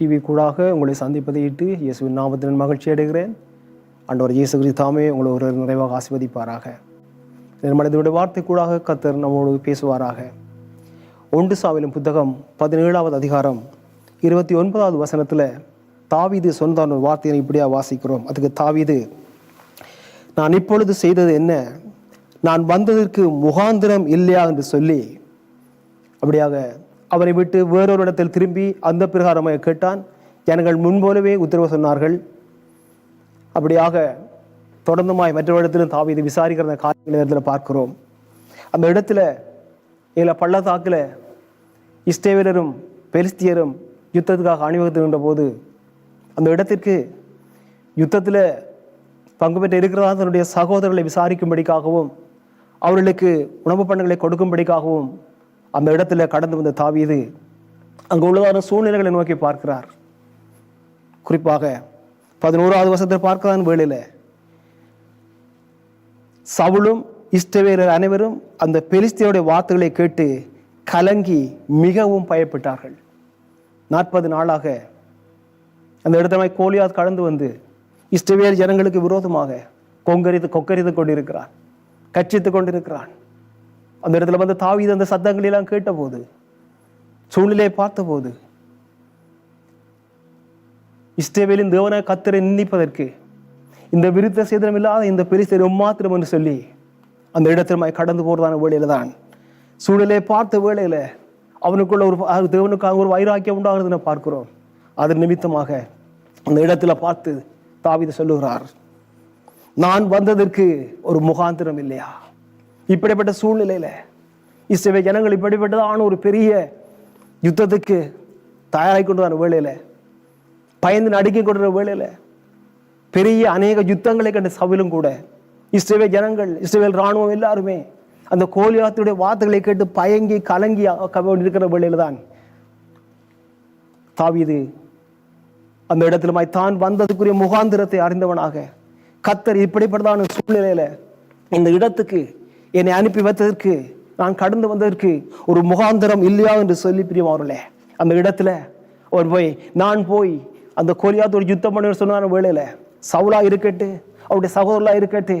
TV கூடாக உங்களை சந்திப்பதை இட்டு இயேசுவின் நாமத்தின் மகிழ்ச்சி அடைகிறேன். ஆண்டவர் இயேசு கிறிஸ்து தாமே உங்களை ஒரு நிறைவாக ஆசிர்வதிப்பாராக. மனிதனுடைய வார்த்தை கூடாக கத்தர் நம்மோடு பேசுவாராக. ஒன்று சாவிலும் புத்தகம் பதினேழாவது அதிகாரம் இருபத்தி ஒன்பதாவது வசனத்தில் தாவிது சொன்னான் ஒரு வார்த்தையை இப்படியாக வாசிக்கிறோம். அதுக்கு தாவீது நான் இப்பொழுது செய்தது என்ன? நான் வந்ததற்கு முகாந்திரம் இல்லையா? என்று சொல்லி அப்படியாக அவரை விட்டு வேறொரு இடத்தில் திரும்பி அந்த பிரகாரமாக கேட்டான். ஜனங்கள் முன்போலவே உத்தரவு சொன்னார்கள். அப்படியாக தொடர்ந்துமாய் மற்றொரு இடத்திலும் தாவீது விசாரிக்கிற காரியங்கள் இடத்துல பார்க்கிறோம். அந்த இடத்துல இதில் பள்ளத்தாக்கில் இஸ்டேவிலரும் பெலிஸ்தியரும் யுத்தத்துக்காக அணிவகுத்துகின்ற போது அந்த இடத்திற்கு யுத்தத்தில் பங்கு பெற்று இருக்கிறதா தன்னுடைய சகோதரர்களை விசாரிக்கும்படிக்காகவும் அவர்களுக்கு உணவு பண்டங்களை கொடுக்கும்படிக்காகவும் அந்த இடத்துல கடந்து வந்த தாவீது அங்கு உள்ளதான சூழ்நிலைகளை நோக்கி பார்க்கிறார். குறிப்பாக பதினோராவது வருஷத்தை பார்க்கிறான் வேளையில் சவுளும் இஷ்டவேரர் அனைவரும் அந்த பெலிஸ்தியருடைய வார்த்தைகளை கேட்டு கலங்கி மிகவும் பயப்பட்டார்கள். நாற்பது நாளாக அந்த இடத்தமாய் கோலியாத் கடந்து வந்து இஷ்டவேர் ஜனங்களுக்கு விரோதமாக கொங்கரித்து கொக்கரித்து கொண்டிருக்கிறான் கட்சித்து கொண்டிருக்கிறான் அந்த இடத்துல வந்து தாவித அந்த சத்தங்களை எல்லாம் கேட்டபோது சூழ்நிலையை பார்த்தபோது இஸ்டேவேலின் தேவனை கத்தரை நிந்திப்பதற்கு இந்த விருத்த சேதனம் இல்லாத இந்த பெரிசர் எம்மாத்திரம் என்று சொல்லி அந்த இடத்துல கடந்து போறதான வேலையில தான் சூழ்நிலையை பார்த்த வேலையில அவனுக்குள்ள ஒரு தேவனுக்காக ஒரு வைராக்கியம் உண்டாகிறதுன்னு பார்க்கிறோம். அதன் நிமித்தமாக அந்த இடத்துல பார்த்து தாவித சொல்லுகிறார் நான் வந்ததற்கு ஒரு முகாந்திரம் இல்லையா? இப்படிப்பட்ட சூழ்நிலையில இசைவை ஜனங்கள் இப்படிப்பட்டதான ஒரு பெரிய யுத்தத்துக்கு தயாராகி கொண்டு வர வேளையில பயந்து நடுக்கி கொண்டு வேளையில பெரிய அநேக யுத்தங்களை கண்ட சவிலும் கூட இஸ்ரேல் ஜனங்கள் இஸ்ரேல் ராணுவம் எல்லாருமே அந்த கோலியாத்துடைய வார்த்தைகளை கேட்டு பயங்கி கலங்கி இருக்கிற வேலையில் தான் தாவிது அந்த இடத்துல தான் வந்ததுக்குரிய முகாந்திரத்தை அறிந்தவனாக கத்தர் இப்படிப்பட்டதான சூழ்நிலையில இந்த இடத்துக்கு என்னை அனுப்பி வைத்ததற்கு நான் கடந்து வந்ததற்கு ஒரு முகாந்திரம் இல்லையா என்று சொல்லி பிரியமாவர்களே அந்த இடத்துல அவர் போய் நான் போய் அந்த கோலியாத்தோட யுத்தம் பண்ண சொன்னார் வேலையில் சவுலா இருக்கட்டு அவருடைய சகோதரலா இருக்கட்டு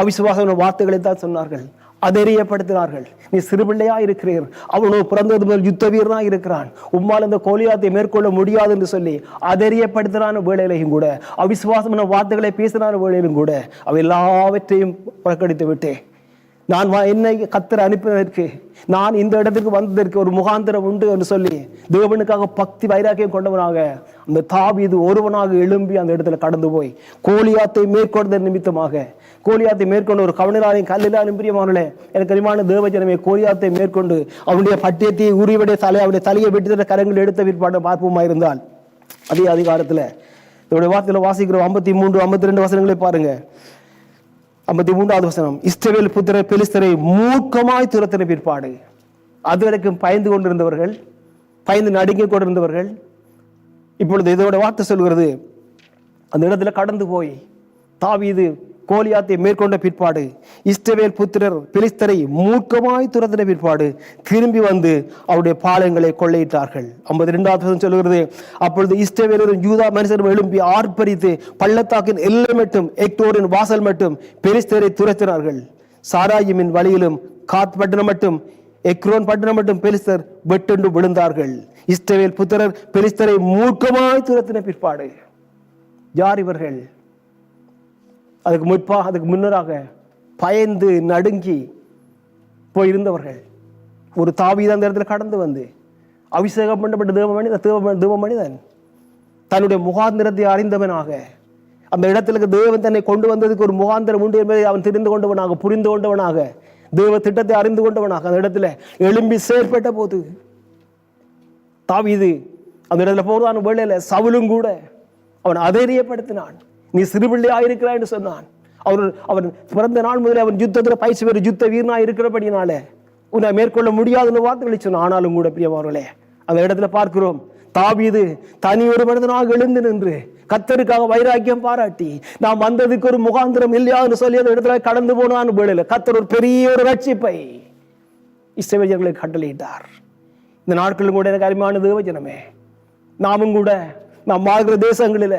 அவிசுவாச வார்த்தைகளை தான் சொன்னார்கள். அதெரியப்படுத்தினார்கள். நீ சிறுபிள்ளையா இருக்கிறீர். அவனோ பிறந்தது முதல் யுத்த வீரனா இருக்கிறான். உம்மால் இந்த கோலியாத்தை மேற்கொள்ள முடியாது என்று சொல்லி அதெரியப்படுத்தினான வேளையிலையும் கூட. அவிசுவாசமான வார்த்தைகளை பேசினான வேளையிலும் கூட. அவ எல்லாவற்றையும் புறக்கணித்து விட்டேன் நான் என்னை கத்தர் அனுப்பினதற்கு நான் இந்த இடத்துக்கு வந்ததற்கு ஒரு முகாந்திரம் உண்டு என்று சொல்லி தேவனுக்காக பக்தி வைராக்கியம் கொண்டவனாக அந்த தாவீது ஒருவனாக எழும்பி அந்த இடத்துல கடந்து போய் கோலியாத்தை மேற்கொண்ட நிமித்தமாக கோலியாத்தை மேற்கொண்டு ஒரு கவனிலாரையும் கல்லிலாரும் பிரியமானே எனக்கு அறிமான தேவஜனமே கோலியாத்தை மேற்கொண்டு அவனுடைய பட்டியத்தை உரிவடைய தலை அவனுடைய தலையை வெட்டி கரங்கள் எடுத்த பிற்பாடு பார்ப்போமா இருந்தால் அதே அதிகாரத்தில் இவருடைய வார்த்தையில் வாசிக்கிறோம் ஐம்பத்தி மூன்று ஐம்பத்தி ரெண்டு வசனங்களை பாருங்க. ஐம்பத்தி மூன்றாவது வசனம் இஸ்ரவேல் புத்திர பெலிஸ்தரை மூர்க்கமாய் துரத்தின பிற்பாடு. அது வரைக்கும் பயந்து கொண்டிருந்தவர்கள் பயந்து நடுங்கிக் கொண்டிருந்தவர்கள் இப்பொழுது இதோட வார்த்தை சொல்கிறது அந்த இடத்துல கடந்து போய் தாவி இது கோலியாத்தை மேற்கொண்ட பிற்பாடு இஸ்ரவேல் புத்திரர் பிலிஸ்தரை மூர்க்கமாய் துரத்தின பிற்பாடு திரும்பி வந்து அவருடைய பாலங்களை கொள்ளையிட்டார்கள். ஐம்பத்தி ரெண்டாவது சொல்கிறது அப்பொழுது இஸ்ரவேலரும் யூதா மனுஷரும் எழும்பி ஆர்ப்பரித்து பள்ளத்தாக்கின் எல்லை மட்டும் எக்டோரின் வாசல் மட்டும் பெலிஸ்தரை துரத்தினார்கள். சாராயிமின் வழியிலும் காத் பட்டணம் மட்டும் எக்ரோன் பட்டணம் மட்டும் பெலிஸ்தர் வெட்டுண்டு விழுந்தார்கள். இஸ்ரவேல் புத்திரர் பெலிஸ்தரை மூர்க்கமாய் துரத்தின பிற்பாடு. யார் இவர்கள்? அதுக்கு முற்பாக அதுக்கு முன்னராக பயந்து நடுங்கி போயிருந்தவர்கள். ஒரு தாவி அந்த இடத்துல கடந்து வந்து. அபிஷேகம் பண்ணப்பட்ட தேவ மனிதன் தேவ தேவ மனிதன் தன்னுடைய முகாந்திரத்தை அறிந்தவனாக அந்த இடத்துல தேவன் தன்னை கொண்டு வந்ததுக்கு ஒரு முகாந்திரம் உண்டு என்பதை அவன் தெரிந்து கொண்டவனாக புரிந்து கொண்டவனாக தேவ திட்டத்தை அறிந்து கொண்டவனாக அந்த இடத்துல எழும்பி செயற்பட்ட போது தாவிது அந்த இடத்துல போறதான வேளையில சவுலும் கூட அவன் அதைரியப்படுத்தினான். நீ சிறுபிள்ளையாக இருக்கிறாய் என்று சொன்னான். அவர் அவன் பிறந்த நாள் முதல் அவன் யுத்தத்தில் பயிற்சி பெறும் யுத்த வீரனா இருக்கிறபடினால உன்னை மேற்கொள்ள முடியாதுன்னு வார்த்தைகளை சொன்னான். ஆனாலும் கூட பிரியமானவர்களே அந்த இடத்துல பார்க்கிறோம். தாபீது தனி ஒரு மனிதனாக எழுந்து நின்று கத்தருக்காக வைராக்கியம் பாராட்டி நாம் வந்ததுக்கு ஒரு முகாந்திரம் இல்லையான்னு சொல்லி அந்த இடத்துல கடந்து போனான்னு வேளையில கத்தர் ஒரு பெரிய ஒரு ரட்சிப்பை இசைவஜர்களை கட்டளையிட்டார். இந்த நாட்களும் கூட எனக்கு அருமையான தேவஜனமே நாமும் கூட நாம் வாழ்கிற தேசங்களில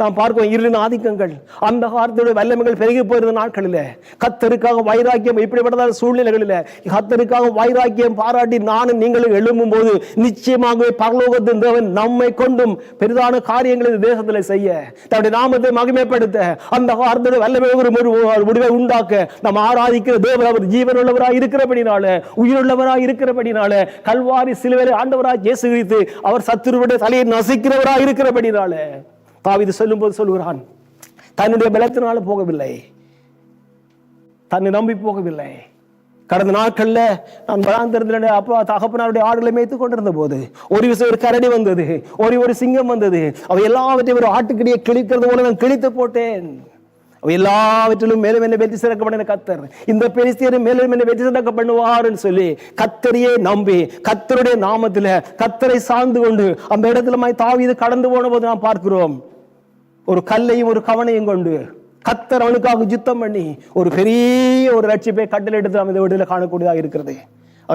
நாம் பார்க்கிறோம் இருளின் ஆதிக்கங்கள் அந்த காலத்துடைய வல்லமைகள் பெருகி போயிருந்த நாட்களில் கத்தருக்காக வைராக்கியம் இப்படிப்பட்டதான சூழ்நிலைகளில் கத்தருக்காக வைராக்கியம் பாராட்டி நானும் நீங்களும் எழும்பும் போது நிச்சயமாகவே பரலோகத்தின் தேவன் நம்மை கொண்டும் பெரிதான காரியங்களை இந்த தேசத்தில் செய்ய தன்னுடைய நாமத்தை மகிமைப்படுத்த அந்த காலத்துடைய வல்லமை ஒரு முடிவை உண்டாக்க நாம் ஆராதிக்கிற தேவன் அவர் ஜீவனுள்ளவராக இருக்கிறபடினால உயிருள்ளவராக இருக்கிறபடினால கல்வாரி சிலுவரை ஆண்டவராக இயேசு கிறிஸ்து அவர் சத்துருவுடைய தலையை நசிக்கிறவராக இருக்கிறபடினால தாவிது சொல்லும்போது சொல்லுகிறான் தன்னுடைய பலத்தினால போகவில்லை. தன்னை நம்பி போகவில்லை. கடந்த நாட்கள்ல நான் வராந்திரத்தில் அப்பா தகப்பனாருடைய ஆடுகளை மேய்த்து கொண்டிருந்த போது ஒரு விஷயம் ஒரு கரடி வந்தது ஒரு ஒரு சிங்கம் வந்தது. அவை எல்லாவற்றையும் ஒரு ஆட்டுக்கிடையே கிழிக்கிறது போல நான் கிழித்து போட்டேன். எல்லாவற்றிலும் மேலும் என்ன வெற்றி சிறக்க கத்தர் இந்த பெரிஸ்தியரை மேலும் என்ன வெற்றி சிறக்க பண்ணுவார்னு சொல்லி கத்தரையே நம்பி கத்தருடைய நாமத்துல கத்தரை சார்ந்து கொண்டு அந்த இடத்துல மாதிரி தாவிது கடந்து போன போது நாம் பார்க்கிறோம். ஒரு கல்லையும் ஒரு கவனையும் கொண்டு கத்தர் அவனுக்காக யுத்தம் பண்ணி ஒரு பெரிய ஒரு ரட்சிப்பை கட்டளை எடுத்து நாம் இந்த வீட்டில் காணக்கூடியதாக இருக்கிறது.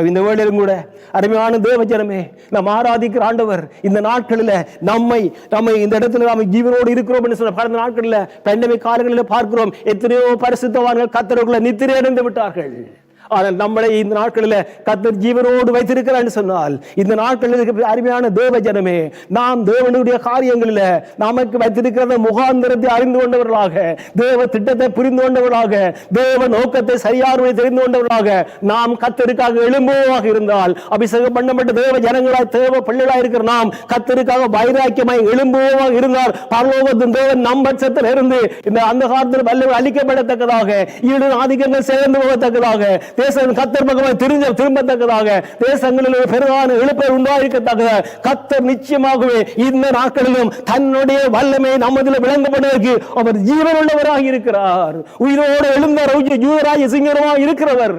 இந்த வேளையிலும் கூட அருமையான தேவஜனமே நாம் ஆராதிக்கிற ஆண்டவர் இந்த நாட்களில் நம்மை நம்மை இந்த இடத்துல நாம் ஜீவனோடு இருக்கிறோம் என்று சொன்ன கடந்த நாட்களில் பெண்டமை காலங்களில் பார்க்கிறோம். எத்தனையோ பரிசுத்தவான்கள் கத்தருக்குள்ள நித்திரை அடைந்து விட்டார்கள். ஆனால் நம்மளை இந்த நாட்களில் கத்தர் ஜீவனோடு வைத்திருக்கிறான்னு சொன்னால் இந்த நாட்களில் இருக்கிற அருமையான தேவ ஜனமே நாம் தேவனுடைய காரியங்களில் நமக்கு வைத்திருக்கிற முகாந்திரத்தை அறிந்து கொண்டவர்களாக தேவ திட்டத்தை புரிந்து கொண்டவர்களாக தேவ நோக்கத்தை சரியாருவை தெரிந்து கொண்டவர்களாக நாம் கத்தருக்காக எழும்புவதாக இருந்தால் அபிஷேகம் பண்ணப்பட்ட தேவ ஜனங்களாக தேவ பிள்ளைகளாய் இருக்கிற நாம் கத்தருக்காக வைராக்கியமாய் எழும்புவதாக இருந்தால் பரலோகத்தின் தேவன் நம் பட்சத்தில் இருந்து இந்த அந்த காலத்தில் வல்லவர் அளிக்கப்படத்தக்கதாக ஈடு ஆதிக்கங்கள் சேர்ந்து போகத்தக்கதாக தேசம் கத்தர் பக்கமாக திரும்ப திரும்பத்தக்கதாக தேசங்களில் பெருதான பெரிதான எழுப்பை உண்டாயிருக்கத்தக்கதாக கத்தர் நிச்சயமாகவே இந்த நாட்களிலும் தன்னுடைய வல்லமை நமதில் விளங்கப்படுவதற்கு அவர் ஜீவனுள்ளவராக இருக்கிறார் உயிரோடு எழுந்தார் ஜூதராஜ சிங்கரமாக இருக்கிறவர்.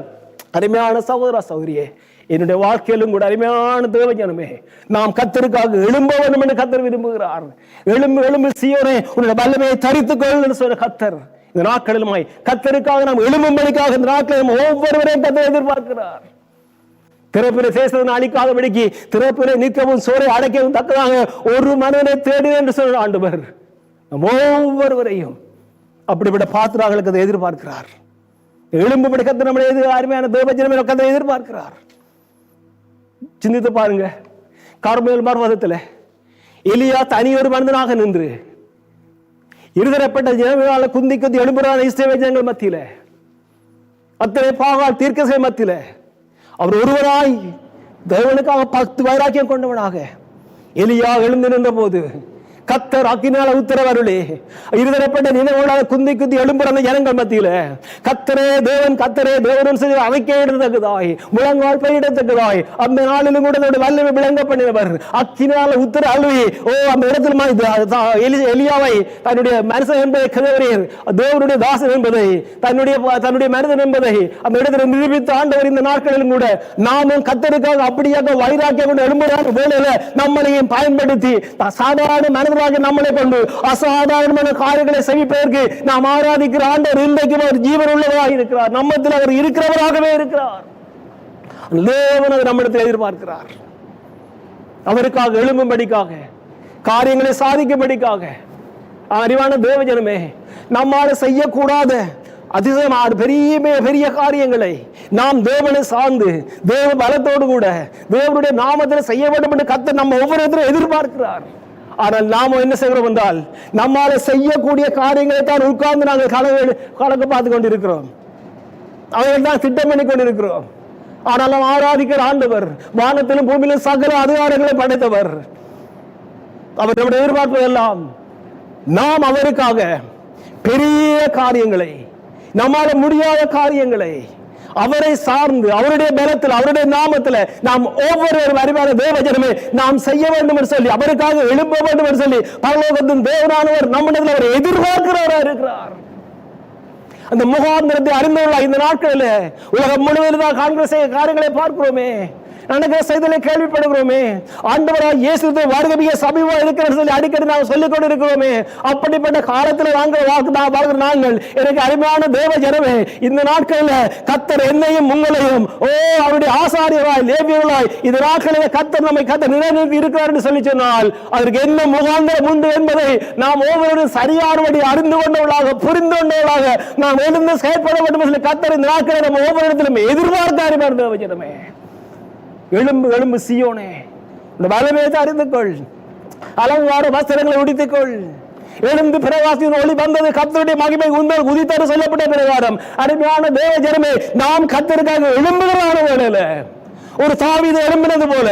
அருமையான சகோதர சௌரியே என்னுடைய வாழ்க்கையிலும் கூட அருமையான தேவஜனமே நாம் கத்தருக்காக எழும்ப வேண்டும் என்று கத்தர் விரும்புகிறார். எழும்பு எழும்பு சீயோனே உன்னுடைய வல்லமையை தரித்துக்கொள் என்று சொன்ன கத்தர். இந்த நாட்களிலுமாய் கத்தருக்காக நாம் எழும்பும்படிக்காக இந்த நாட்களிலும் ஒவ்வொருவரையும் கத்தர் எதிர்பார்க்கிறார். திறப்பினை அழிக்காத அழிக்காதபடிக்கு திறப்பினை நீக்கவும் சோரை அடைக்கவும் தக்கதாக ஒரு மனிதனை தேடினேன் என்று சொல்ல ஆண்டவர். நம் ஒவ்வொருவரையும் அப்படிப்பட்ட பாத்திரார்களுக்கு அதை எதிர்பார்க்கிறார். எலும்பு கத்து நம்முடைய எதிர் அருமையான தேவஜனமே கதை எதிர்பார்க்கிறார். சிந்தித்து பாருங்க. கார்மேல் பர்வதத்தில் எலியா தனி ஒரு மனிதனாக நின்று இருதரப்பட்ட ஜனங்களால் குந்தி குந்தி எழும்புறான இஸ்ரேல் ஜனங்கள் மத்தியில. அத்தனை பாகால் தீர்க்கசை மத்தியில. அவர் ஒருவராய் தேவனுக்காக பத்து வைராக்கியம் கொண்டவனாக. எலியா எழுந்து நின்ற போது கத்தர் அக்கினால உத்தரவருளே இருதரப்பட்ட நினைவுகளாக குந்தி குந்தி எழும்புறந்த ஜனங்கள் மத்தியில. கத்தரே தேவன் கத்தரே தேவன் சொல்லி அமைக்க இடத்தக்கதாய் முழங்கால் பயிடத்தக்கதாய் அந்த நாளிலும் கூட தன்னுடைய வல்லமை விளங்க பண்ணினவர் அக்கினால உத்தர அழுவி ஓ அந்த இடத்துல எலியாவை தன்னுடைய மனுஷன் என்பதை கிழவரீர் தேவனுடைய தாசன் என்பதை தன்னுடைய தன்னுடைய மனிதன் என்பதை அந்த இடத்துல நிரூபித்த ஆண்டவர் இந்த நாட்களிலும் கூட நாமும் கத்தருக்காக அப்படியாக வைராக்கியம் கொண்டு எழும்புறான வேலையில நம்மளையும் பயன்படுத்தி சாதாரண சாதாரண மனிதராக நம்மளை கொண்டு அசாதாரணமான காரியங்களை செவிப்பதற்கு நாம் ஆராதிக்கிற ஆண்டவர் இன்றைக்கும் அவர் ஜீவன் உள்ளவராக இருக்கிறார். நம்மத்தில் அவர் இருக்கிறவராகவே இருக்கிறார். தேவன் அது நம்மிடத்தில் எதிர்பார்க்கிறார். அவருக்காக எழும்பும்படிக்காக காரியங்களை சாதிக்கும்படிக்காக. அறிவான தேவஜனமே நம்மால் செய்யக்கூடாத அதிசயமான பெரிய பெரிய காரியங்களை நாம் தேவனை சார்ந்து தேவ பலத்தோடு கூட தேவனுடைய நாமத்தில் செய்ய வேண்டும் என்று கத்த நம்ம ஒவ்வொருத்தரும் எதிர்பார்க்கிறார். ஆனால் நாம என்ன செய்கிறோம் என்றால் நம்மால செய்யக்கூடிய காரியங்களை தான் உட்கார்ந்து நாங்கள் கணக்கு கணக்கு பார்த்து கொண்டிருக்கிறோம். அவர்கள் தான் திட்டம் பண்ணி கொண்டிருக்கிறோம். ஆனால் நாம் ஆராதிக்கிற ஆண்டவர் வானத்திலும் பூமியிலும் சகல அதிகாரங்களை படைத்தவர். அவர் நம்முடைய எதிர்பார்ப்பு எல்லாம் நாம் அவருக்காக பெரிய காரியங்களை நம்மால முடியாத காரியங்களை அவரை சார்ந்து அவருடைய பலத்தில் அவருடைய நாமத்தில் நாம் ஒவ்வொருவரும் அறிவான தேவஜனமே நாம் செய்ய வேண்டும் என்று சொல்லி அவருக்காக எழுப்ப வேண்டும் என்று சொல்லி பரலோகத்தின் தேவனானவர் நம்மிடத்தில் அவர் எதிர்பார்க்கிறவராக இருக்கிறார். அந்த முகாந்திரத்தை அறிந்துள்ள இந்த நாட்களில் உலகம் முழுவதும் காங்கிரஸ் செய்ய காரியங்களை பார்க்கிறோமே. நடக்கிற செய்திகளை கேள்விப்படுகிறோமே. ஆண்டவராக இயேசு வாழ்க்கை சமீபம் சமீபமா இருக்கிறது சொல்லி அடிக்கடி நாம் சொல்லிக் கொண்டு இருக்கிறோமே அப்படிப்பட்ட காலத்தில் நாங்கள் வாக்கு நான் வாழ்கிற நாங்கள் எனக்கு அருமையான தேவ ஜனமே இந்த நாட்களில் கத்தர் என்னையும் உங்களையும் ஓ அவருடைய ஆசாரியராய் லேவியர்களாய் இந்த நாட்களில் கத்தர் நம்மை கத்தர் நிலைநிறுத்தி இருக்கிறார் என்று சொல்லி சொன்னால் அதற்கு என்ன முகாந்திரம் உண்டு என்பதை நாம் ஒவ்வொருவரும் சரியானபடி அறிந்து கொண்டவர்களாக புரிந்து கொண்டவர்களாக நாம் எழுந்து செயற்பட வேண்டும் என்று கத்தர் இந்த நாட்களை நம்ம ஒவ்வொரு இடத்திலும் எதிர்பார்க்க அறிவார் தேவ ஜனமே. எழும்பு எழும்பு சியோனே. இந்த வலமையை அறிந்து கொள் வஸ்திரங்களை உடித்துக்கொள். எழுந்து பிரவாசியின் ஒளி வந்தது கத்தருடைய மகிமை உண்மையில் உதித்தரு சொல்லப்பட்ட பிரகாரம். அருமையான தேவ ஜனமே நாம் கத்தருக்காக எழும்புகிறான வேலையில ஒரு தாவீது எழும்பினது போல.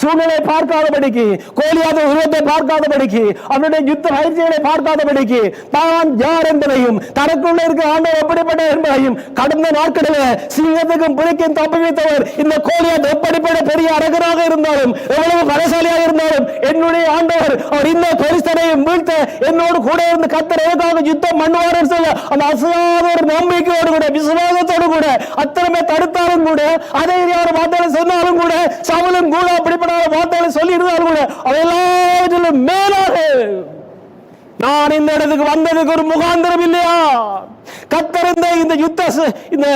சூழ்நிலை பார்க்காதபடிக்கு கோலியாத உருவத்தை பார்க்காதபடிக்கு அவனுடைய யுத்த பயிற்சிகளை பார்க்காதபடிக்கு தான் யார் என்பதையும் தனக்குள்ள இருக்கிற ஆண்டவர் எப்படிப்பட்ட என்பதையும் கடந்த நாட்களில் சிங்கத்துக்கும் புலிக்கும் தப்பி வைத்தவர் இந்த கோலியாத் எப்படிப்பட்ட பெரிய அரகராக இருந்தாலும் எவ்வளவு பலசாலியாக இருந்தாலும் என்னுடைய ஆண்டவர் அவர் இந்த பெருசனையும் வீழ்த்த என்னோடு கூட இருந்து கத்தர் எதற்காக யுத்தம் பண்ணுவார் சொல்ல அந்த அசாத ஒரு நம்பிக்கையோடு கூட விசுவாசத்தோடு கூட அத்தனை தடுத்தாலும் கூட அதை யார் மாத்திரம் சொன்னாலும் கூட சவலும் கூட அப்படிப்பட்ட வார்த்தைகளை சொல்லி இருந்தாலும் கூட அதெல்லாம் மேலாக. நான் இந்த இடத்துக்கு வந்ததுக்கு ஒரு முகாந்திரம் இல்லையா? கத்தர் இந்த இந்த யுத்த இந்த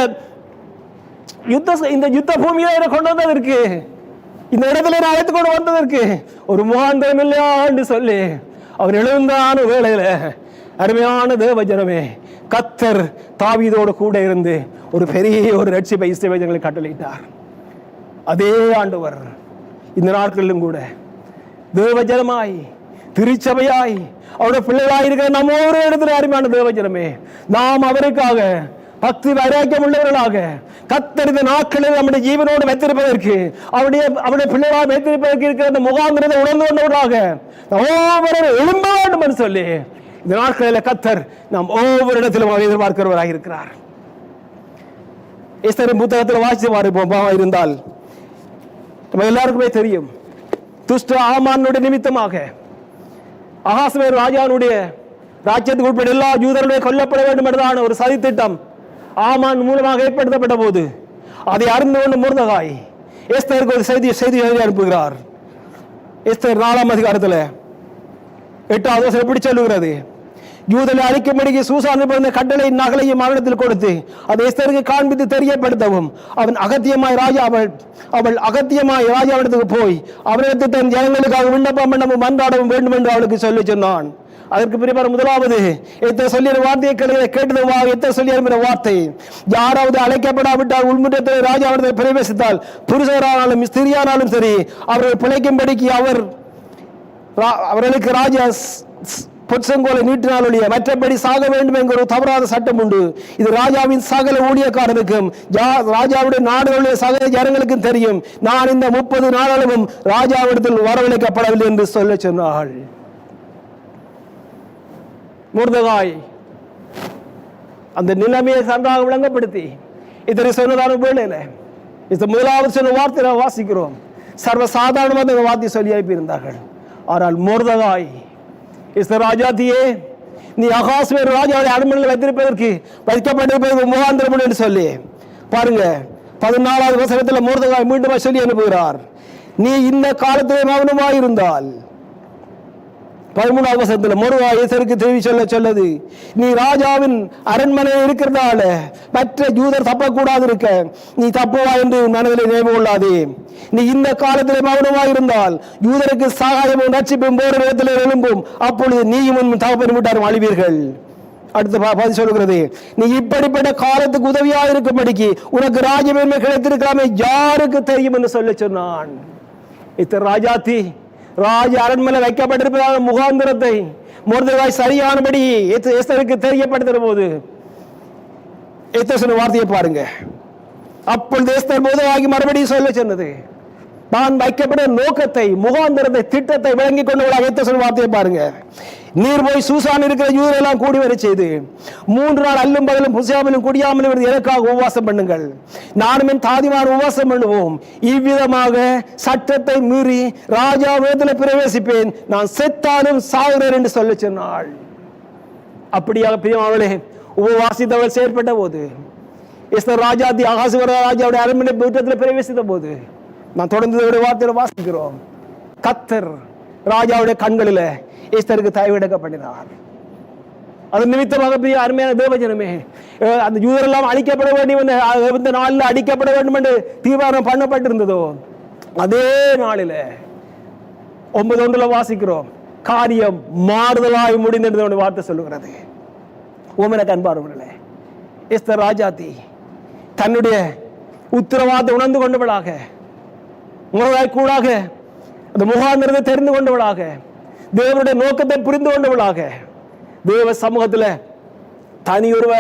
யுத்த இந்த யுத்த பூமியை என்னை கொண்டு வந்ததற்கு இந்த இடத்துல நான் அழைத்து கொண்டு வந்ததற்கு ஒரு முகாந்திரம் இல்லையா என்று சொல்லி அவர் எழுந்தான வேளையில அருமையான தேவஜனமே கத்தர் தாவிதோடு கூட இருந்து ஒரு பெரிய ஒரு ரட்சிப்பை இஸ்ரவேலர்களை கட்டளையிட்டார். அதே ஆண்டவர் இந்த நாட்களிலும் கூட. தேவஜனமாய் திருச்சபையாய் அவருடைய பிள்ளைகளாய் இருக்கிற நம்ம ஒரு இடத்துல அருமையான தேவஜனமே நாம் அவருக்காக பக்தி வைராக்கியம் உள்ளவர்களாக கத்தறிந்த நாட்களில் நம்முடைய ஜீவனோடு வைத்திருப்பதற்கு அவருடைய அவருடைய பிள்ளைகளாக வைத்திருப்பதற்கு இருக்கிற அந்த முகாந்திரத்தை உணர்ந்து கொண்டவர்களாக ஒவ்வொரு எழும்ப வேண்டும் என்று சொல்லி இந்த நாட்களில் கத்தர் நாம் ஒவ்வொரு இடத்திலும் எதிர்பார்க்கிறவராக இருக்கிறார். புத்தகத்தில் வாசித்து பாருப்போம் இருந்தால் நம்ம எல்லாருக்குமே தெரியும். துஷ்ட ஆமானுடைய நிமித்தமாக அகாசுவேர் ராஜானுடைய ராஜ்யத்துக்கு உட்பட எல்லா யூதர்களுடைய கொல்லப்பட வேண்டும் என்றதான ஒரு சதித்திட்டம் ஆமான் மூலமாக ஏற்படுத்தப்பட்ட போது அதை அறிந்து கொண்டு முருதகாய் எஸ்தருக்கு ஒரு செய்தி செய்தி எழுதி அனுப்புகிறார். எஸ்தர் நாலாம் அதிகாரத்தில் எட்டாவது எப்படி சொல்லுகிறது? யூதலை அழிக்கும்படிக்கு சூசான் பிறந்த கட்டளை நகலையும் அவனிடத்தில் கொடுத்து அதை எஸ்தருக்கு காண்பித்து தெரியப்படுத்தவும். அவன் அகத்தியமாய் ராஜா அவள் அவள் அகத்தியமாய் ராஜாவிடத்துக்கு போய் அவனிடத்தில் தன் ஜனங்களுக்காக விண்ணப்பம் பண்ணவும் மன்றாடவும் வேண்டும் என்று அவளுக்கு சொல்லி சொன்னான். அதற்கு பிறகு முதலாவது எத்த சொல்லிய வார்த்தையை கேட்க கேட்டதுவா எத்த சொல்லி அனுப்பின வார்த்தை. யாராவது அழைக்கப்படாவிட்டால் உள்முற்றத்தில் ராஜாவிடத்தில் பிரவேசித்தால் புருஷரானாலும் ஸ்திரியானாலும் சரி அவர்கள் பிழைக்கும்படிக்கு அவர் ரா- அவர்களுக்கு ராஜா ஸ்- பொற்செங்கோலை நீட்டினால் ஒழிய மற்றபடி சாக வேண்டும் என்கிற ஒரு தவறாத சட்டம் உண்டு. இது ராஜாவின் சகல ஊழியக்காரனுக்கும் ஜா- ராஜாவுடைய நாடுகளுடைய சகல ஜனங்களுக்கும் தெரியும். நான் இந்த முப்பது நாளளவும் ராஜாவிடத்தில் வரவழைக்கப்படவில்லை என்று சொல்ல சொன்னாள் முருதகாய் அந்த நிலைமையை நன்றாக விளங்கப்படுத்தி இதனை சொன்னதான வேளையில இது முதலாவது சொன்ன வார்த்தை வாசிக்கிறோம். சர்வ சாதாரணமாக வார்த்தை சொல்லி அனுப்பியிருந்தார்கள். ஆனால் முருதகாய் இஸ் ராஜாத்தியே நீ அகாஸ்வேர் ராஜாவை அனுமதியில் வைத்திருப்பதற்கு வைக்கப்பட்டிருப்பதற்கு முகாந்திரம் என்று சொல்லி. பாருங்க பதினாலாவது வசனத்தில் மூர்த்தகாய் மீண்டும் சொல்லி அனுப்புகிறார். நீ இந்த காலத்திலே மௌனமாயிருந்தால் பதிமூணாவது வசத்தில் மறுவா இயேசருக்கு தெரிவி சொல்ல சொல்லுது நீ ராஜாவின் அரண்மனையில் இருக்கிறதால மற்ற ஜூதர் தப்பக்கூடாது இருக்க நீ தப்புவா என்று உன் மனதில் நினைவு கொள்ளாதே. நீ இந்த காலத்தில் மௌனமாக இருந்தால் யூதருக்கு சகாயமும் ரட்சிப்பும் போற நேரத்தில் எழும்பும். அப்பொழுது நீயும் உன் தகப்பன் விட்டாரும் அழிவீர்கள். அடுத்து பா- சொல்கிறது சொல்லுகிறது நீ இப்படிப்பட்ட காலத்துக்கு உதவியாக இருக்கும்படிக்கு உனக்கு ராஜமேன்மை கிடைத்திருக்காமே யாருக்கு தெரியும்? என்று சொல்ல சொன்னான். இத்தர் ராஜாத்தி ராஜ அரண்மனை வைக்கப்பட்டிருப்பதாக முகாந்திரத்தை முருதகாய் சரியானபடி எஸ்தருக்கு தெரியப்படுத்துகிற போது எஸ்தர் சொன்ன வார்த்தையை பாருங்க. அப்பொழுது எஸ்தர் முருதகாய்க்கு மறுபடியும் சொல்ல சொன்னது தான் வைக்கப்பட்ட நோக்கத்தை முகாந்திரத்தை திட்டத்தை விளங்கி கொண்டவர்களாக எத்த வார்த்தையை பாருங்க. நீர் போய் சூசான் இருக்கிற யூதரெல்லாம் கூடி வர செய்து மூன்று நாள் அல்லும் பகலும் புசியாமலும் குடியாமலும் இருந்து எனக்காக உபவாசம் பண்ணுங்கள்? நானும் என் தாதிமார் உபவாசம் பண்ணுவோம். இவ்விதமாக சட்டத்தை மீறி ராஜா வேதத்தில் பிரவேசிப்பேன். நான் செத்தாலும் சாகுறேன் என்று சொல்ல சொன்னாள். அப்படியாக பிரியமாவளே உபவாசித்தவள் செயற்பட்ட போது எஸ்தர் ராஜாதி ஆகாசுவர ராஜாவுடைய அரண்மனை வீட்டத்தில் பிரவேசித்த போது நான் தொடர்ந்து இதோட வார்த்தையில வாசிக்கிறோம். கத்தர் ராஜாவுடைய கண்களில் எஸ்தருக்கு தயவிடக்கப்படினார் அது நிமித்தமாக பெரிய அருமையான தேவஜனமே அந்த யூதரெல்லாம் அழிக்கப்பட வேண்டும் என்று, இந்த நாளில் அடிக்கப்பட வேண்டும் என்று தீவிரம் பண்ணப்பட்டிருந்ததோ அதே நாளில் ஒன்பது ஒன்றுல வாசிக்கிறோம் காரியம் மாறுதலாய் முடிந்தது வார்த்தை சொல்லுகிறது. ஓமன அன்பார்வர்களே எஸ்தர் ராஜாத்தி தன்னுடைய உத்தரவாதத்தை உணர்ந்து கொண்டவளாக முறையாய் கூடாக அந்த முகாந்திரத்தை தெரிந்து கொண்டவளாக தேவனுடைய நோக்கத்தை புரிந்து கொண்டவளாக தேவ சமூகத்தில் தனியொருவ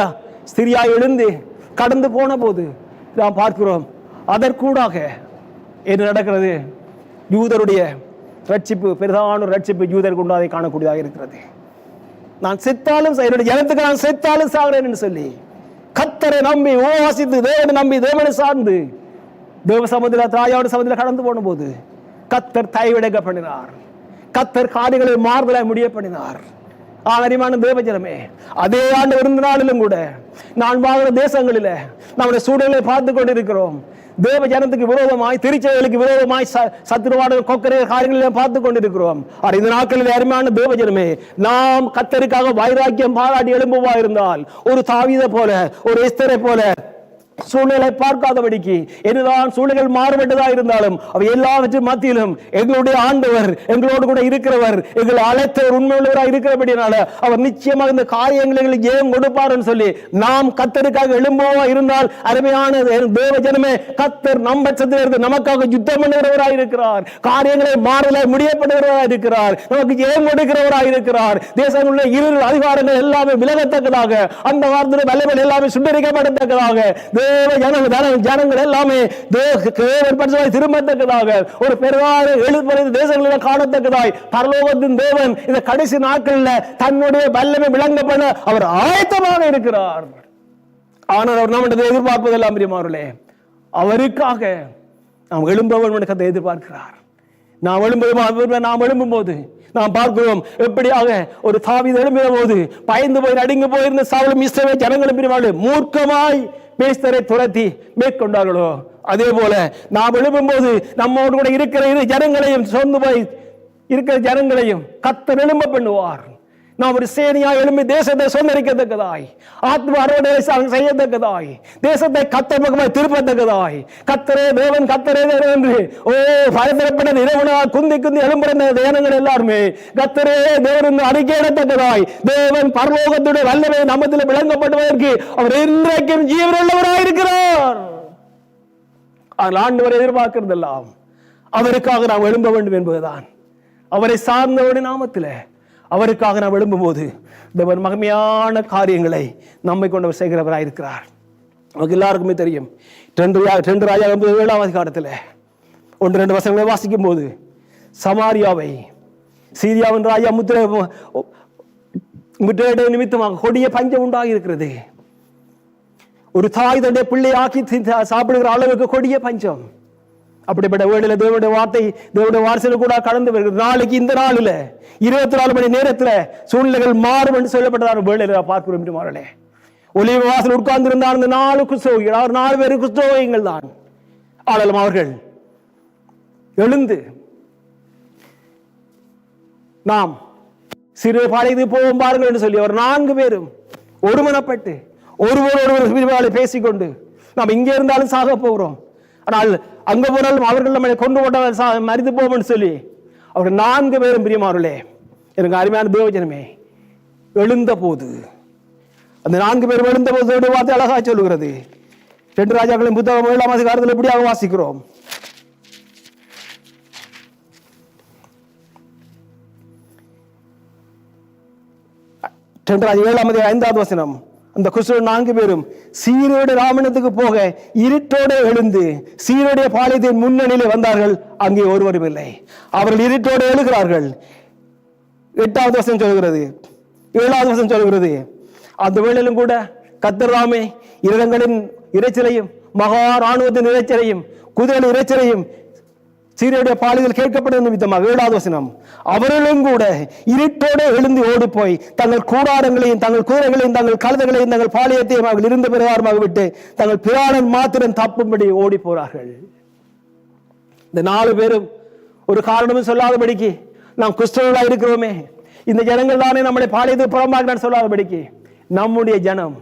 ஸ்திரியாய் எழுந்து கடந்து போன போது நாம் பார்க்கிறோம் அதற்கூடாக என்ன நடக்கிறது? யூதருடைய ரட்சிப்பு பெரிதான ரட்சிப்பு யூதருக்கு உண்டாதை காணக்கூடியதாக இருக்கிறது. நான் செத்தாலும் என்னுடைய ஜனத்துக்கு நான் செத்தாலும் சாகிறேன் என்று சொல்லி கத்தரை நம்பி உபவாசித்து தேவனை நம்பி தேவனை சார்ந்து தேவ சமுதிர தாயோட சமுதிர கடந்து போன போது கத்தர் தைவிடக பண்ணினார். கத்தர் காடுகளை மாறுதலாய் முடிய பண்ணினார். ஆகரிமான தேவஜனமே அதே ஆண்டு இருந்த நாளிலும் கூட நான் வாழ்கிற தேசங்களில நம்முடைய சூழலை பார்த்து கொண்டிருக்கிறோம். தேவ ஜனத்துக்கு விரோதமாய் திருச்செயலுக்கு விரோதமாய் ச- கொக்கரை காரியங்களை பார்த்து கொண்டிருக்கிறோம். ஆனால் இந்த நாட்களில் அருமையான தேவஜனமே நாம் கத்தருக்காக வைராக்கியம் பாராட்டி எழும்புவா இருந்தால் ஒரு தாவித போல ஒரு எஸ்தரை போல சூழ்நிலை பார்க்காதபடிக்கு என்னதான் சூழ்நிலைகள் மாறுபட்டதா இருந்தாலும் அவை எல்லாவற்றின் மத்தியிலும் எங்களுடைய ஆண்டவர் எங்களோடு கூட இருக்கிறவர் எங்களை அழைத்தவர் உண்மையுள்ளவராக இருக்கிறபடினால அவர் நிச்சயமாக இந்த காரியங்களை எங்களுக்கு ஏன் கொடுப்பாருன்னு சொல்லி நாம் கத்தருக்காக எழும்புவா இருந்தால் அருமையான தேவ ஜனமே கத்தர் நம் இருந்து நமக்காக யுத்தம் பண்ணுகிறவராக இருக்கிறார் காரியங்களை மாறல முடியப்படுகிறவராக இருக்கிறார் நமக்கு ஏன் கொடுக்கிறவராக இருக்கிறார் தேசங்களுடைய இருள் அதிகாரங்கள் எல்லாமே விலகத்தக்கதாக அந்த வார்த்தை வல்லவன் எல்லாமே சுண்டரிக்கப்படத்தக்கதாக தேவ ஜனங்கள் ஜனங்கள் எல்லாமே தேவன் திரும்பத்தக்கதாக ஒரு பெருவாறு எழுப்பறிந்த தேசங்களில் காணத்தக்கதாய் பரலோகத்தின் தேவன் இந்த கடைசி நாட்களில் தன்னுடைய வல்லமை விளங்க பண்ண அவர் ஆயத்தமாக இருக்கிறார். ஆனால் அவர் நம்மிடத்தை எதிர்பார்ப்பதெல்லாம் பிரியமானவர்களே அவருக்காக நாம் எழும்பவன் வேண்டும் என்று எதிர்பார்க்கிறார். நாம் எழும்பும் நாம் எழும்பும் போது நாம் பார்க்கிறோம் எப்படியாக ஒரு தாவி எழும்பின போது பயந்து போய் நடுங்கி போயிருந்த சாவலும் இஸ்ரவே ஜனங்களும் பிரிவாள் மூர்க்கமாய் மேஸ்தரை துரத்தி மேற்கொண்டார்களோ? அதே போல நாம் எழும்பும் போது நம்மோடு கூட இருக்கிற இரு ஜனங்களையும் சொந்து போய் இருக்கிற ஜனங்களையும் கத்தர் எழும்ப பண்ணுவார். நாம் ஒரு சேனியா எழும்பி தேசத்தை சொந்தரிக்கத்தக்கதாய் ஆத்ம அறுவடை செய்யத்தக்கதாய். தேசத்தை கத்தமுகமாய் திருப்பத்தக்கதாய். கத்தரே தேவன் கத்தரே தேவன் என்று. ஓ பயத்திரப்பட்ட இறைவனா குந்தி குந்தி எழும்புற தேனங்கள் எல்லாருமே கத்தரே தேவன் என்று அறிக்கையிடத்தக்கதாய். தேவன் பரலோகத்துடைய வல்லமை நம்மத்தில் விளங்கப்படுவதற்கு அவர் இன்றைக்கும் ஜீவனுள்ளவராய் இருக்கிறார் ஆனால் எதிர்பார்க்கிறது எதிர்பார்க்கிறதெல்லாம் அவருக்காக நாம் எழும்ப வேண்டும் என்பதுதான். அவரை சார்ந்தவருடைய நாமத்தில் அவருக்காக நாம் எழும்பும்போது தேவன் மகிமையான காரியங்களை நம்மை கொண்டவர் செய்கிறவராய் இருக்கிறார் நமக்கு எல்லாருக்குமே தெரியும். ரெண்டு ரெண்டு ராஜா ஒன்பது ஏழாம் அதிகாரத்தில். ஒன்று ரெண்டு வசனங்களை வாசிக்கும் போது சமாரியாவை சீரியாவின் ராஜா முத்திரை முத்திரையிட நிமித்தமாக கொடிய பஞ்சம் உண்டாகி இருக்கிறது ஒரு தாய் தன்னுடைய பிள்ளை ஆக்கி தி- சாப்பிடுகிற அளவுக்கு கொடிய பஞ்சம். அப்படிப்பட்ட வேளையில தேவனுடைய வார்த்தை தேவனுடைய வாரிசில கூட கடந்து வருகிறது நாளைக்கு இந்த நாளில் இருபத்தி நாலு மணி நேரத்துல சூழ்நிலைகள் மாறும் என்று சொல்லப்பட்டதான வேளையில பார்க்கிறோம் என்று மாறலே. ஒலிவ வாசல் உட்கார்ந்திருந்தார் அந்த நாலு குஸ்தோகிகள் அவர் நாலு பேர் குஸ்தோகங்கள் தான். ஆனாலும் அவர்கள் எழுந்து நாம் சிறு பாளையது போவோம் பாருங்கள் என்று சொல்லி அவர் நான்கு பேரும் ஒருமனப்பட்டு ஒருவர் ஒருவர் பிரிவாளை பேசிக்கொண்டு நாம் இங்கே இருந்தாலும் சாக போகிறோம். ஆனால் அங்கே போனாலும் அவர்கள் நம்மளை கொண்டு போட்டால் மறிந்து மறித்து சொல்லி. அவர்கள் நான்கு பேரும் பிரியமானவர்களே எனக்கு அருமையான தேவஜனமே எழுந்த போது அந்த நான்கு பேரும் எழுந்த போது வார்த்தை அழகா சொல்லுகிறது. ரெண்டு ராஜாக்களின் புத்தகம் ஏழாம் அதிகாரத்தில் எப்படியாக வாசிக்கிறோம். ரெண்டு ராஜா ஏழாம் அதிகாரம் ஐந்தாவது வசனம். அந்த குஸ்து நான்கு பேரும் சீரோடு ராமணத்துக்கு போக இருட்டோடு எழுந்து சீருடைய பாளையத்தின் முன்னணியிலே வந்தார்கள். அங்கே ஒருவரும் இல்லை. அவர்கள் இருட்டோடு எழுகிறார்கள். எட்டாவது வசனம் சொல்கிறது. ஏழாவது வசனம் சொல்கிறது. அந்த வேளையிலும் கூட கத்தர்ராமே இரதங்களின் இரைச்சலையும் மகா ராணுவத்தின் இறைச்சலையும் குதிரையின் இரைச்சலையும் சீரியுடைய பாலிகள் கேட்கப்படும் நிமித்தமாக ஏழாவது வசனம். அவர்களும் கூட இருட்டோடு எழுந்து ஓடி போய் தங்கள் கூடாரங்களையும் தங்கள் கூரைகளையும் தங்கள் கழுதைகளையும் தங்கள் பாளையத்தையும் அவர்கள் இருந்த பிரகாரமாக விட்டு தங்கள் பிராணன் மாத்திரம் தப்பும்படி ஓடி போறார்கள் இந்த நாலு பேரும் ஒரு காரணமும் சொல்லாதபடிக்கு நாம் கிறிஸ்தவர்களா இருக்கிறோமே. இந்த ஜனங்கள் தானே நம்முடைய பாளையத்துக்கு புறம்பாக சொல்லாதபடிக்கு. நம்முடைய ஜனம்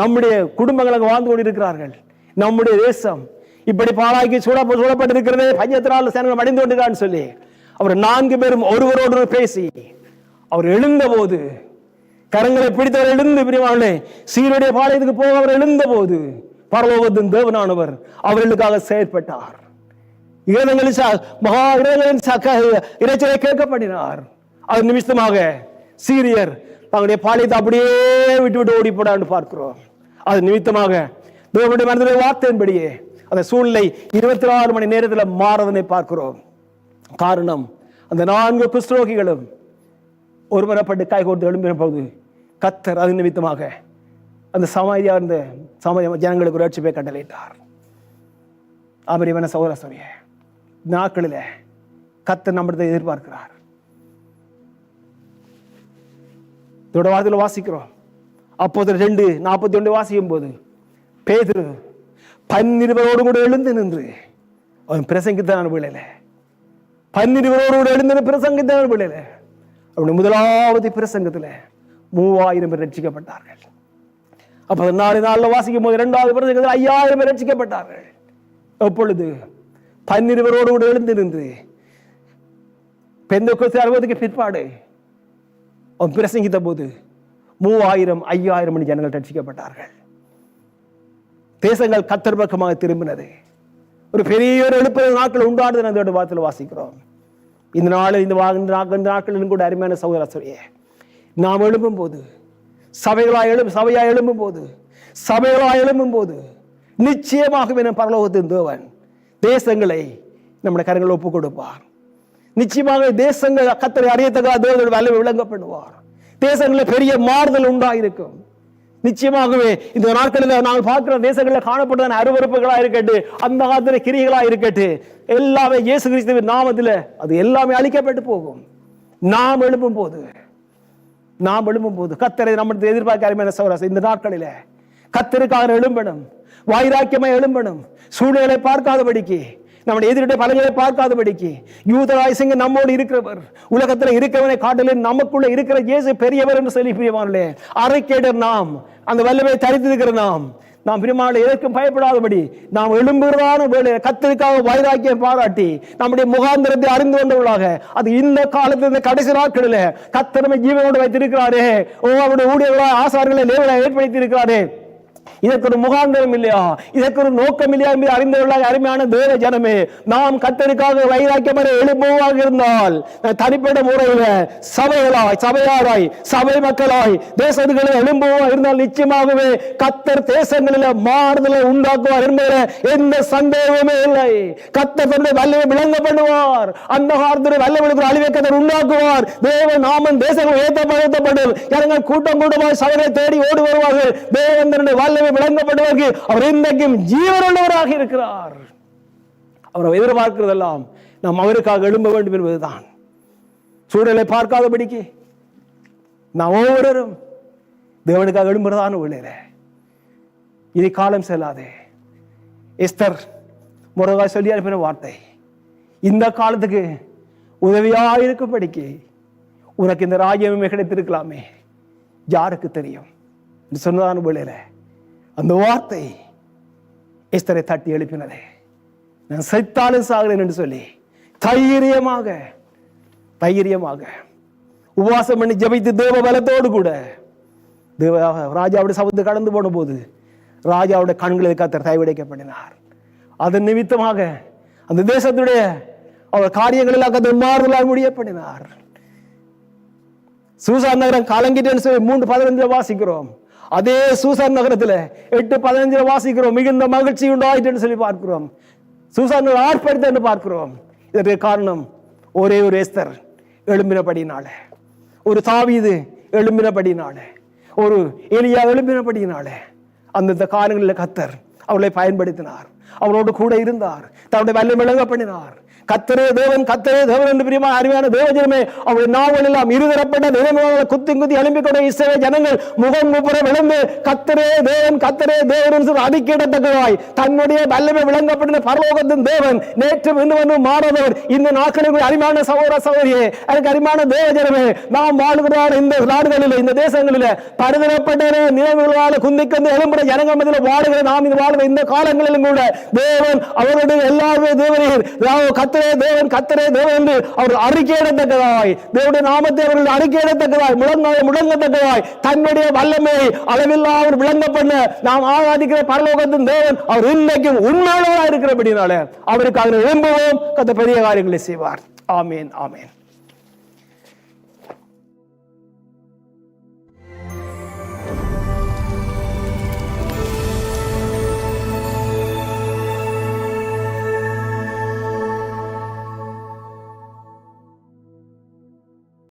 நம்முடைய குடும்பங்களுக்கு வாழ்ந்து கொண்டிருக்கிறார்கள். நம்முடைய தேசம் இப்படி பாழாக்கி சூட சூழப்பட்டிருக்கிறதே. பஞ்சத்தினால் சேனல் மடிந்து கொண்டுதான்னு சொல்லி அவர் நான்கு பேரும் ஒருவரோடு பேசி அவர் எழுந்த போது கரங்களை பிடித்தவர் எழுந்து பிரிவானே சீருடைய பாளையத்துக்கு போக அவர் எழுந்த போது பரலோகத்தின் தேவனானவர் அவர்களுக்காக செயற்பட்டார். இரதங்களின் மகா இரதங்களின் சக்க- இரைச்சலை கேட்கப்படினார். அது நிமிஷமாக சீரியர் தங்களுடைய பாளையத்தை அப்படியே விட்டு விட்டு ஓடி போடான்னு பார்க்கிறோம். அது நிமித்தமாக தேவனுடைய மனதிலே வார்த்தையின்படியே அந்த சூழ்நிலை இருபத்தி நாலு மணி நேரத்தில் மாறதனை பார்க்கிறோம். காரணம் அந்த நான்கு குஸ்ரோகிகளும் ஒருமுறைப்பட்டு கை கோர்த்து எழும்பின போது கத்தர் அது நிமித்தமாக அந்த சமாதியா இருந்த சமாதி ஜனங்களுக்கு ஒரு போய் கட்டளையிட்டார் அபரிவன சகோதர சபைய நாட்களில் கத்தர் நம்மிடத்தை எதிர்பார்க்கிறார். இதோட வாசிக்கிறோம். அப்போது ரெண்டு நாற்பத்தி ஒன்று வாசிக்கும் போது பேதுரு பன்னிருவரோடு கூட எழுந்து நின்று. அவன் பிரசங்கித்தான் விளையில பன்னிருவரோடு கூட எழுந்து பிரசங்கித்தான் விளையில அவனுடைய முதலாவது பிரசங்கத்தில் மூவாயிரம் பேர் ரட்சிக்கப்பட்டார்கள். அப்ப நாலு நாள்ல வாசிக்கும் போது இரண்டாவது பிரசங்கத்தில் ஐயாயிரம் பேர் ரட்சிக்கப்பட்டார்கள். எப்பொழுது பன்னிருவரோடு கூட எழுந்து நின்று பெந்த குறித்து அறுபதுக்கு பிற்பாடு அவன் பிரசங்கித்த போது மூவாயிரம் ஐயாயிரம் மணி ஜனங்கள் ரட்சிக்கப்பட்டார்கள். தேசங்கள் கத்தர் பக்கமாக திரும்பினது. ஒரு பெரிய ஒரு எழுப்புதல் நாட்கள் உண்டானது அந்த வார்த்தையில் வாசிக்கிறோம். இந்த நாள் இந்த வா- இந்த நாட்கள் இந்த நாட்களிலும் கூட அருமையான சகோதரே நாம் எழும்பும் போது சபைகளாக எழும் சபையாக எழும்பும் போது சபைகளாக எழும்பும் போது நிச்சயமாகவே நம் பரலோகத்தின் தேவன் தேசங்களை நம்முடைய கரங்களை ஒப்புக் கொடுப்பார் நிச்சயமாக தேசங்கள் கத்தரை அறியத்தக்க தேவர்கள் வலிமை விளங்க பண்ணுவார் தேசங்களில் பெரிய மாறுதல் உண்டாயிருக்கும். நிச்சயமாகவே இந்த நாட்களில் நாங்கள் பார்க்கிற தேசங்களில் காணப்படுற அருவறுப்புகளா இருக்கட்டு அந்த காலத்தில் கிரிகளா இருக்கட்டு எல்லாமே இயேசு கிறிஸ்துவின் நாமத்தில் அது எல்லாமே அழிக்கப்பட்டு போகும். நாம் எழும்பும் போது நாம் எழும்பும் போது கத்தரை நம்ம எதிர்பார்க்க அருமையான சௌராசம் இந்த நாட்களில். கத்தருக்காக எழும்பணும் வாயிராக்கியமாக எழும்பணும் சூழ்நிலை பார்க்காதபடிக்கு நம்முடைய எதிரிடைய பலங்களை பார்க்காதபடிக்கு யூதராயசிங்க நம்மோடு இருக்கிறவர். உலகத்துல இருக்கிறவனை காட்டிலும் நமக்குள்ள இருக்கிற இயேசு பெரியவர் என்று சொல்லி பிரியமானே அரைக்கேடர் நாம் அந்த வல்லமை தரித்திருக்கிற நாம். நாம் பிரியமான எதற்கும் பயப்படாதபடி நாம் எழும்புகிறதான வேலை கத்தருக்காக வைராக்கியம் பாராட்டி நம்முடைய முகாந்திரத்தை அறிந்து கொண்டவர்களாக அது இந்த காலத்தில் இந்த கடைசி நாட்களில் கத்தரமை ஜீவனோடு வைத்திருக்கிறாரே. ஓ அவருடைய ஊழியர்களாக ஆசார்களை நேரில் ஏற்படுத்தி இருக்கிறாரே இதற்கு ஒரு முகாந்திரம் இல்லையா? இதற்கு ஒரு நோக்கம் இல்லையா என்று அறிந்தவர்களாக அருமையான தேவ ஜனமே நாம் கத்தருக்காக வைராக்கியமான எழுப்பவாக இருந்தால் தனிப்பட்ட முறையில் சபைகளாய் சபையாராய் சபை மக்களாய் தேசங்களில் எழும்புவா இருந்தால் நிச்சயமாகவே கத்தர் தேசங்களில் மாறுதலை உண்டாக்குவார் என்பதில் எந்த சந்தேகமே இல்லை. கத்தர் தன்னுடைய வல்லமை விளங்க பண்ணுவார் அந்த காலத்துடைய வல்லமை அழிவை கத்தர் உண்டாக்குவார். தேவ நாமன் தேசங்கள் ஏற்றப்படுத்தப்படும் ஜனங்கள் கூட்டம் கூட்டமாக சபைகளை தேடி ஓடி வருவார்கள். தேவன் தன்னுடைய போலவே விளங்கப்படுவதற்கு அவர் இன்றைக்கும் ஜீவனுள்ளவராக இருக்கிறார். அவரை எதிர்பார்க்கிறதெல்லாம் நாம் அவருக்காக எழும்ப வேண்டும் என்பதுதான். சூழலை பார்க்காதபடிக்கு நாம் ஒவ்வொருவரும் தேவனுக்காக எழும்புறதான உள்ளே இனி காலம் செல்லாதே. எஸ்தர் முருகா சொல்லி அனுப்பின வார்த்தை. இந்த காலத்துக்கு உதவியாக இருக்கும்படிக்கு உனக்கு இந்த ராஜ்யமே கிடைத்திருக்கலாமே. யாருக்கு தெரியும்? என்று சொன்னதான வேளையில அந்த வார்த்தை எஸ்தரை தட்டி எழுப்பினதே. நான் செத்தாலும் சாகிறேன் என்று சொல்லி தைரியமாக தைரியமாக உபவாசம் பண்ணி ஜபித்து தேவ பலத்தோடு கூட தேவ ராஜாவுடைய சபத்து கடந்து போன போது ராஜாவுடைய கண்களில் கத்தர் தைவிடைக்கப்படினார் அதன் நிமித்தமாக அந்த தேசத்துடைய அவர் காரியங்களில் கத்தர் மாறுதலாக முடிய பண்ணினார் சூசான் நகரம் கலங்கிட்டேன்னு சொல்லி மூன்று பதினஞ்சுல வாசிக்கிறோம். அதே சூசான் நகரத்தில் எட்டு பதினஞ்சில் வாசிக்கிறோம். மிகுந்த மகிழ்ச்சி உண்டாயிட்டு சொல்லி பார்க்கிறோம். சூசான் ஆர்ப்பரித்து என்று பார்க்கிறோம். இதற்கு காரணம் ஒரே ஒரு எஸ்தர் எழும்பினபடினால ஒரு தாவீது எழும்பினபடினால ஒரு எலியா எழும்பினபடினால அந்தந்த காலங்களில் கத்தர் அவளை பயன்படுத்தினார். அவளோடு கூட இருந்தார். தன்னுடைய வல்லை விளங்க பண்ணினார் கத்தரே தேவன் கத்தரே தேவன் என்று பிரியமா அருமையான தேவஜனமே அவருடைய நாவல் எல்லாம் இருதரப்பட்ட நிலைமையாக குத்தி குத்தி எழுப்பி கொண்ட இஸ்ரேல ஜனங்கள் முகம் முப்புற விழுந்து கத்தரே தேவன் கத்தரே தேவன் என்று சொல்லி தன்னுடைய வல்லமை விளங்கப்பட்ட பரலோகத்தின் தேவன் நேற்று இன்று மாறவர் மாறாதவர். இந்த நாட்களில் அருமையான சகோதர சகோதரியே எனக்கு அருமையான தேவஜனமே நாம் வாழ்கிறார் இந்த நாடுகளில் இந்த தேசங்களில் பரிதரப்பட்ட நிலைமைகளால் குந்திக்கந்து எழும்புற ஜனங்கள் மத்தியில் வாழுகிற நாம் இது வாழ்கிற இந்த காலங்களிலும் கூட தேவன் அவருடைய எல்லாருமே தேவனீர் கத்தரே தேவன் கத்தரே தேவன் என்று அவர் அறிக்கையிடத்தக்கதாய் தேவனுடைய நாமத்தை அவர்கள் அறிக்கையிடத்தக்கதாய் முழங்க முழங்கத்தக்கதாய். தன்னுடைய வல்லமையை அளவில்லா அவர் விளங்க பண்ண நாம் ஆராதிக்கிற பரலோகத்தின் தேவன் அவர் இன்றைக்கும் உண்மையுள்ளவராக இருக்கிறபடினால அவருக்கு அதில் எழும்புவோம். கத்த பெரிய காரியங்களை செய்வார். ஆமேன் ஆமேன்.